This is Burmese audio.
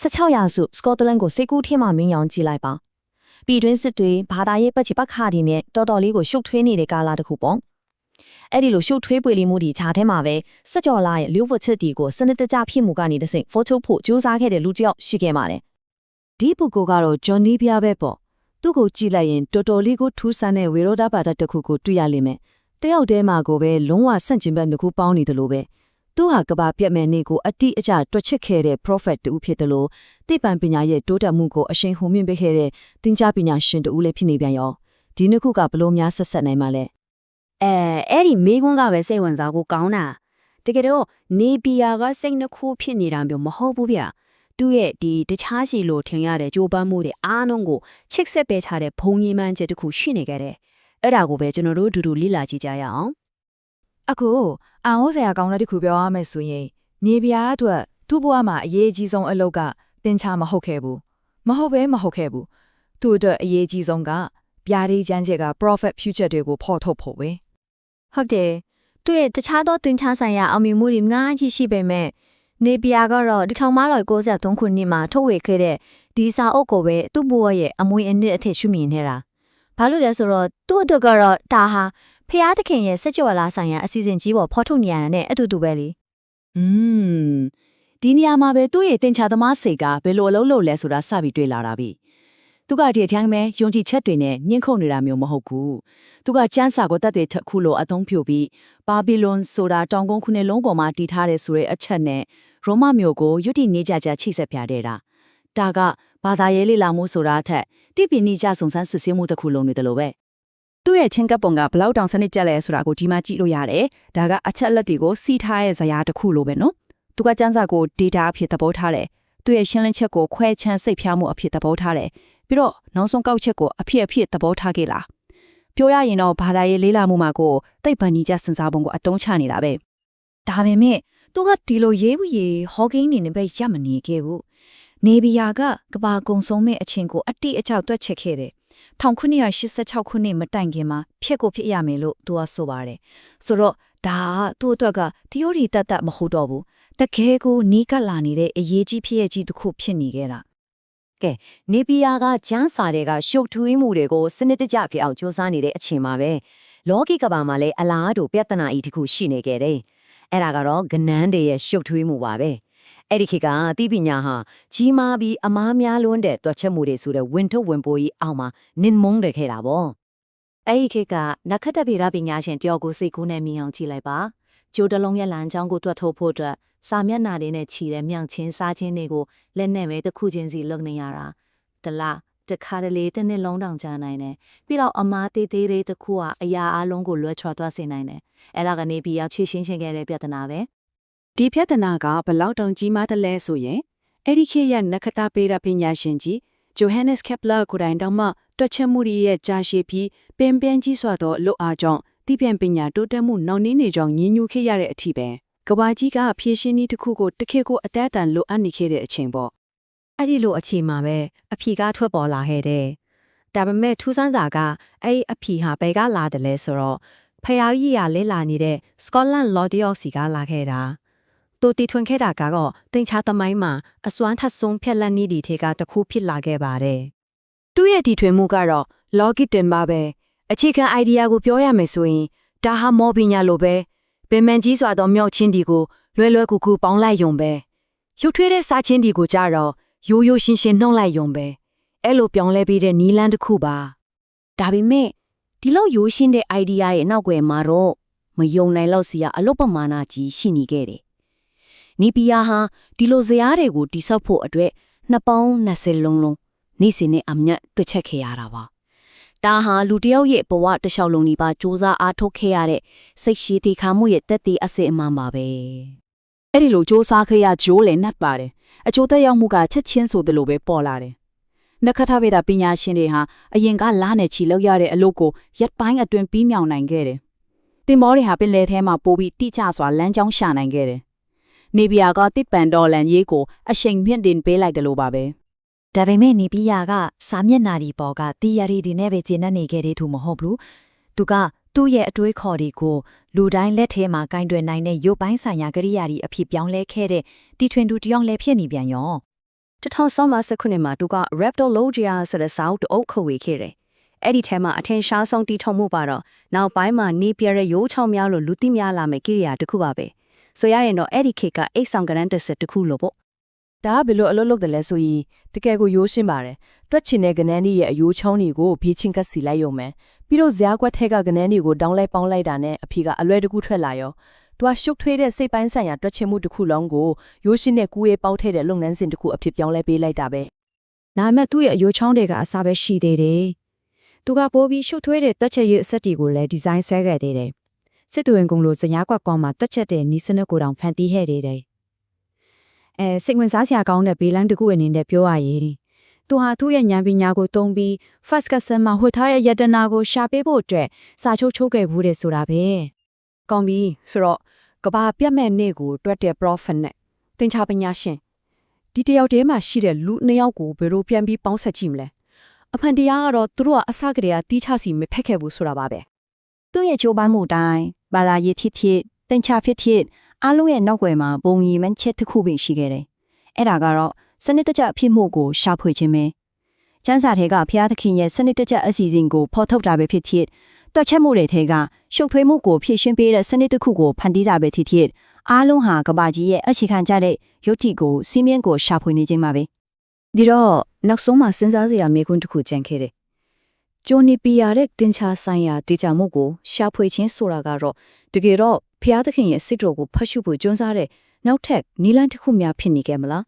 16ရာစုစကော့တလန်ကိုစိတ်ကူးထင်းမှမင်းရောင်ကြည့်လိုက်ပါပြည်တွင်းစစ်တွေဘာသာရေးပတ်ချပတ်ခါဒီနဲ့တော်တော်လေးကိုရှုပ်ထွေးနေတဲ့ကာလတစ်ခုပေါ့အဲ့ဒီလိုရှုပ်ထွေးပွေလီမှုဒီခြားထဲမှာပဲစက်ကြော်လာရဲ့လူဝတ်ချစ်တီကိုစနစ်တကျဖြစ်မှုကနေတဆင့်ဖော်ထုတ်ဖို့ကြိုးစားခဲ့တဲ့လူတစ်ယောက်ရှိခဲ့ပါတယ်ဒီပုဂ္ဂိုလ်ကတော့ဂျွန်နီးပြားပဲပေါ့သူ့ကိုကြည့်လိုက်ရင်တော်တော်လေးကိုထူးဆန်းတဲ့ဝေရောဒပါဒတစ်ခုကိုတွေ့ရလိမ့်မယ်တယောက်တည်းမှာကိုပဲလုံးဝဆန့်ကျင်ဘက်နှစ်ခုပေါင်းနေတယ်လို့ပဲ သူဟာကဘာပြတ်မဲ့နေကိုအတိအကျတွက်ချစ်ခဲ့တဲ့ prophet တူဖြစ်တယ်လို့တိပံပညာရဲ့တိုးတက်မှုကိုအရှိန်ဟုန်မြင့်ပေးခဲ့တဲ့သင်ကြားပညာရှင်တူလည်းဖြစ်နေပြန်ရောဒီနှစ်ခုကဘလို့များဆက်ဆက်နိုင်မှာလဲအဲအဲ့ဒီမေကွန်းကပဲစိတ်ဝင်စားကိုကောင်းတာတကယ်တော့နေပီယာကစိတ်နှခုဖြစ်နေတာမျိုးမဟုတ်ဘူးဗျသူ့ရဲ့ဒီတခြားစီလိုထင်ရတဲ့ကြိုးပမ်းမှုတွေအားလုံးကိုချစ်ဆက်ပေးချတဲ့ဘုံကြီးမှန်းချက်တစ်ခုရှိနေကြတယ်အဲ့ဒါကိုပဲကျွန်တော်တို့အတူတူလေ့လာကြည့်ကြရအောင် အခုအံဩဆရာကောင်းတဲ့တစ်ခုပြောရမယ်ဆိုရင်နေပြားအတွက်သူ့ဘဝမှာအရေးအကြီးဆုံးအလုပ်ကတင်ချမဟုတ်ခဲ့ဘူးမဟုတ်ပဲမဟုတ်ခဲ့ဘူးသူ့အတွက်အရေးကြီးဆုံးကပြားရီချမ်းချက်က profit future တွေကိုဖော်ထုတ်ဖို့ပဲဟုတ်တယ်သူ့ရဲ့တခြားသောတင်ချဆိုင်ရာအောင်မြင်မှုတွေငါးကြီးရှိပေမဲ့နေပြာကတော့ဒီထောင်မတော်93ခုနှစ်မှာထုတ်ဝေခဲ့တဲ့ဒီစာအုပ်ကိုပဲသူ့ဘဝရဲ့အမွေအနှစ်အထက်ရှုမြင်နေတာဘာလို့လဲဆိုတော့သူ့အတွက်ကတော့ဒါဟာ ဖျားသခင်ရဲ့စက်ကြဝဠာဆိုင်ရာအစီအစဉ်ကြီးပေါ်ဖော်ထုတ်နေရတာနဲ့အတူတူပဲလေอืมဒီနေရာမှာပဲသူ့ရဲ့တင်ချသမားစိတ်ကဘယ်လိုအလုပ်လုပ်လဲဆိုတာစပြီးတွေ့လာတာပြီသူကဒီအထမ်းပဲယုံကြည်ချက်တွေနဲ့ညှင့်ခုန်နေတာမျိုးမဟုတ်ဘူးသူကကျမ်းစာကိုတတ်တွေတစ်ခုလိုအသုံးပြုပြီးဘာဘီလွန်ဆိုတာတောင်ကုန်းခုနှစ်လုံးပေါ်မှာတည်ထားတဲ့ဆိုတဲ့အချက်နဲ့ရောမမျိုးကိုယုတိနေကြကြချိဆက်ပြတဲ့တာဒါကဘာသာရေးလေ့လာမှုဆိုတာအထက်တိပိနိကြစုံစမ်းစစ်ဆေးမှုတစ်ခုလုံးနေတယ်လို့ပဲ သူ့ရဲ့ချင်းကပ်ပုံကဘလောက်တောင်စနစ်ကြက်လဲဆိုတာကိုဒီမှာကြည့်လို့ရတယ်။ဒါကအချက်အလက်တွေကိုစီးထားရဲ့ဇာတ်တစ်ခုလိုပဲနော်။သူကစမ်းစာကို data အဖြစ်သဘောထားတယ်။သူ့ရဲ့ရှင်းလင်းချက်ကိုခွဲချမ်းစိတ်ဖြားမှုအဖြစ်သဘောထားတယ်။ပြီးတော့နောက်ဆုံးကောက်ချက်ကိုအဖြစ်အဖြစ်သဘောထားခဲ့လား။ပြောရရင်တော့ဘာသာရေးလေးလာမှုမှာကိုတိတ်ပန်ကြီးကြစင်စားပုံကိုအတုံးချနေတာပဲဒါပေမဲ့သူကဒီလိုရေးဘူးရေးဟော့ကင်းနေနေပဲရမနေခဲ့ဘူးနေဘီယာကကဘာကုံဆုံးမဲ့အချင်းကိုအတိအကျတွက်ချက်ခဲ့တယ် 1986ခုနှစ်မတိုင်ခင်မှာဖြစ်ကိုဖြစ်ရမယ်လို့သူကဆိုပါတယ်ဆိုတော့ဒါကသူ့အတွက်က theory တတ်တတ်မဟုတ်တော့ဘူးတကယ်ကိုနီးကပ်လာနေတဲ့အရေးကြီးဖြစ်ရကြီးတစ်ခုဖြစ်နေခဲ့တာနေပြည်တော်ကကျန်းစာတွေကရှုပ်ထွေးမှုတွေကိုစနစ်တကျဖြစ်အောင်စူးစမ်းနေတဲ့အချိန်မှာပဲလောကီကဘာမှာလည်းအလားတူပြဿနာဤတစ်ခုရှိနေခဲ့တယ်။အဲ့ဒါကတော့ကနန်းတွေရဲ့ရှုပ်ထွေးမှုပါပဲ။ အဲ့ဒီခေတ်ကတိပညာဟာကြီးမားပြီးအမားများလွန်းတဲ့တွက်ချက်မှုတွေဆိုတဲ့ဝင်ထုတ်ဝင်ပိုးကြီးအောက်မှာနင်မုန်းတယ်ခဲ့တာပေါ့။အဲ့ဒီခေတ်ကနက္ခတ္တဗေဒပညာရှင်တယောက်ကိုစိတ်ကူးနဲ့မြင်အောင်ကြည့်လိုက်ပါကျိုးတလုံးရဲ့လမ်းကြောင်းကိုတွက်ထုတ်ဖို့အတွက်စာမျက်နှာတွေနဲ့ခြီတဲ့မြောင်ချင်းစားချင်းတွေကိုလက်နဲ့ပဲတစ်ခုချင်းစီလုပ်နေရတာတလားတစ်ခါတလေတစ်နှစ်လုံးတောင်ကြာနိုင်တယ်ပြီးတော့အမားသေးသေးလေးတစ်ခုကအရာအလုံးကိုလွှဲချော်သွားစေနိုင်တယ်အဲ့ဒါကနေပြီးရောက်ချေရှင်းရှင်းခဲ့တဲ့ပြဿနာပဲ ဒီပြဿနာကဘလောက်တောင်ကြီးမားတယ်လဲဆိုရင်အဲ့ဒီခေတ်ရဲ့နက္ခတ္တပေရပညာရှင်ကြီးဂျိုဟန်နက်စ်ကက်ပလာကိုယ်တိုင်တောင်မှတွက်ချက်မှုတွေရဲ့ကြာရှည်ပြီးပင်ပန်းကြီးစွာသောလွတ်အားကြောင့်တိပြန်ပညာတိုးတက်မှုနှောင့်နှေးနေကြောင်းညှဉ်းညူခဲ့ရတဲ့အထိပဲကဘာကြီးကဖြည့်ရှင်းနည်းတစ်ခုကိုတစ်ခေတ်ကိုအသက်အတန်လိုအပ်နေခဲ့တဲ့အချိန်ပေါ့အဲ့ဒီလိုအချိန်မှာပဲအဖြေကထွက်ပေါ်လာခဲ့တယ်။ဒါပေမဲ့ထူးဆန်းစာကအဲ့ဒီအဖြေဟာဘယ်ကလာတယ်လဲဆိုတော့ဖျားကြီးရလဲလာနေတဲ့ Scotland Law Diocese ကလာခဲ့တာ။ သူတီထွင်ခဲ့တာကတော့တင်ချာသမိုင်းမှာအစွမ်းထက်ဆုံးဖြက်လက်နည်းဒီထေကတစ်ခုဖြစ်လာခဲ့ပါတယ်။သူ့ရဲ့တီထွင်မှုကတော့ logic တင်ပါပဲအခြေခံ idea ကိုပြောရမယ်ဆိုရင်ဒါဟာမော်ပညာလိုပဲပင်မန်ကြီးစွာသောမြောက်ချင်းဒီကိုလွယ်လွယ်ကူကူပေါင်းလိုက်ယုံပဲရုပ်ထွေးတဲ့စာချင်းဒီကိုကြတော့ရိုးရိုးရှင်းရှင်းနှုတ်လိုက်ယုံပဲအဲ့လိုပြောင်းလဲပြီးတဲ့နီလန်းတစ်ခုပါဒါပေမဲ့ဒီလောက်ရိုးရှင်းတဲ့ idea ရဲ့နောက်ွယ်မှာတော့မယုံနိုင်လောက်စီကအလုပ်ပမာဏကြီးရှိနေခဲ့တယ်။ နီပီယာဟာဒီလိုဇရာတွေကိုတိဆောက်ဖို့အတွက်နှစ်ပေါင်း20လုံးလုံးနေ့စဉ်နဲ့အမျက်တွက်ချက်ခဲ့ရတာပါ။ဒါဟာလူတစ်ယောက်ရဲ့ဘဝတစ်လျှောက်လုံးဒီပါစ조사အားထုတ်ခဲ့ရတဲ့စိတ်ရှိသေးခါမှုရဲ့တက်သေးအစစ်အမှန်ပါပဲ အဲ့ဒီလိုစ조사ခဲ့ရဂျိုးလည်းနှက်ပါတယ်အကျိုးသက်ရောက်မှုကချက်ချင်းဆိုသလိုပဲပေါ်လာတယ်နက္ခထဗေဒပညာရှင်တွေဟာအရင်ကလားနဲ့ချီလောက်ရတဲ့အလုပ်ကိုရက်ပိုင်းအတွင်းပြီးမြောင်နိုင်ခဲ့တယ်တင်မောတွေဟာပင်လယ်ထဲမှာပိုးပြီးတိကျစွာလမ်းကြောင်းရှာနိုင်ခဲ့တယ် နေဘီယာကတစ်ပန်ဒေါ်လန်ရေးကိုအရှိန်မြင့်တင်ပေးလိုက်တယ်လို့ပါပဲဒါပေမဲ့နေပြယာကစာမျက်နှာဒီပေါ်ကတီယာရီဒီနဲ့ပဲကျင်းနေခဲ့တဲ့သူမဟုတ်ဘူးသူကသူ့ရဲ့အတွေးခေါ်ဒီကိုလူတိုင်းလက်ထဲမှာကင်တွယ်နိုင်တဲ့ရုပ်ပိုင်းဆိုင်ရာကရိယာဒီအဖြစ်ပြောင်းလဲခဲ့တဲ့တီထွင်သူတစ်ယောက်လည်းဖြစ်နေပြန်ရောတထောင်ဆောင်းမှာစခုနှစ်မှာသူက Raptologia ဆိုတဲ့စာအုပ်တစ်အုပ်ခဝေခဲ့တယ်။အဲ့ဒီထဲမှာအထင်ရှားဆုံးတည်ထုံမှုပါတော့နောက်ပိုင်းမှာနေပြရဲရိုးချောင်းများလို့လူသိများလာမယ့်ကိရိယာတစ်ခုပါပဲ။ ဆိုရရင်တော့အဲ့ဒီခေတ်ကအိတ်ဆောင်ကရန်တစ်ဆက်တစ်ခုလို့ပေါ့ဒါကဘယ်လိုအလုပ်လုပ်တယ်လဲဆိုရင်တကယ်ကိုရိုးရှင်းပါတယ်တွက်ချင်တဲ့ကနန်းကြီးရဲ့အယိုးချောင်းတွေကိုဘေးချင်းကပ်စီလိုက်ရုံပဲပြီးတော့ဇာကွက်ထဲကကနန်းတွေကိုတောင်းလိုက်ပေါင်းလိုက်တာနဲ့အဖေကအလွဲတကူထွက်လာရောသူကရှုပ်ထွေးတဲ့စိတ်ပိုင်းဆိုင်ရာတွက်ချင်မှုတစ်ခုလုံးကိုရိုးရှင်းတဲ့ကူးရေးပေါက်ထဲတဲ့လုပ်ငန်းစဉ်တစ်ခုအဖြစ်ပြောင်းလဲပေးလိုက်တာပဲဒါပေမဲ့သူ့ရဲ့အယိုးချောင်းတွေကအစားပဲရှိသေးတယ်။သူကပိုးပြီးရှုပ်ထွေးတဲ့တွက်ချက်ရည်အဆက်တီကိုလည်းဒီဇိုင်းဆွဲခဲ့သေးတယ်။ စစ်တူဝင်ကုံလိုဇညာကွက်ကောင်မှာတွက်ချက်တဲ့နီးစနစ်ကိုတောင်ဖန်တီးခဲ့သေးတယ်။အဲစိတ်ဝင်စားစရာကောင်းတဲ့ဘေးလန်းတစ်ခုအနေနဲ့ပြောရရင်သူဟာသူ့ရဲ့ဉာဏ်ပညာကိုသုံးပြီး first customer မှာဟွတ်ထားရဲ့ယတနာကိုရှာပေးဖို့အတွက်စာချုပ်ချုပ်ခဲ့ဘူးတဲ့ဆိုတာပဲ။ကောင်းပြီဆိုတော့ကဘာပြတ်မဲ့နေ့ကိုတွက်တဲ့ profit နဲ့သင်္ချာပညာရှင်ဒီတယောက်တည်းမှာရှိတဲ့လူနှစ်ယောက်ကိုဘယ်လိုပြန်ပြီးပေါင်းဆက်ကြည့်မလဲအဖန်တရားကတော့သူတို့ကအစကတည်းကတီးချစီမဖက်ခဲ့ဘူးဆိုတာပါပဲသူ့ရဲ့ချိုးပန်းမှုအတိုင်း ဘာသာရေးဖြစ်ဖြစ်တင်ချဖြစ်ဖြစ်အားလုံးရဲ့နောက်ွယ်မှာဘုံရီမန်းချက်တစ်ခုပင်ရှိခဲ့တယ်။အဲ့ဒါကတော့စနစ်တကျအဖြစ်မှုကိုရှာဖွေခြင်းပဲ။ကျန်းစာတွေကဘုရားသခင်ရဲ့စနစ်တကျအစီအစဉ်ကိုဖော်ထုတ်တာပဲဖြစ်ဖြစ်တွက်ချက်မှုတွေထဲကရှုပ်ထွေးမှုကိုဖြည့်ရှင်းပေးတဲ့စနစ်တစ်ခုကိုဖန်တီးတာပဲဖြစ်ဖြစ်အားလုံးဟာကဘာကြီးရဲ့အခြေခံကြတဲ့ယုတ်တိကိုစီးမြင်ကိုရှာဖွေနေခြင်းပါပဲဒီတော့နောက်ဆုံးမှစဉ်းစားစရာမေးခွန်းတစ်ခုကျန်ခဲ့တယ် ဂျိုနီပီယာတဲ့တင်ချာဆိုင်ရာတေချာမှုကိုရှာဖွေခြင်းဆိုတာကတော့တကယ်တော့ဖျားသခင်ရဲ့စစ်တော်ကိုဖတ်ရှုဖို့ကြွန်းစားတဲ့နောက်ထပ်နီလန်းတစ်ခုများဖြစ်နေခဲ့မလား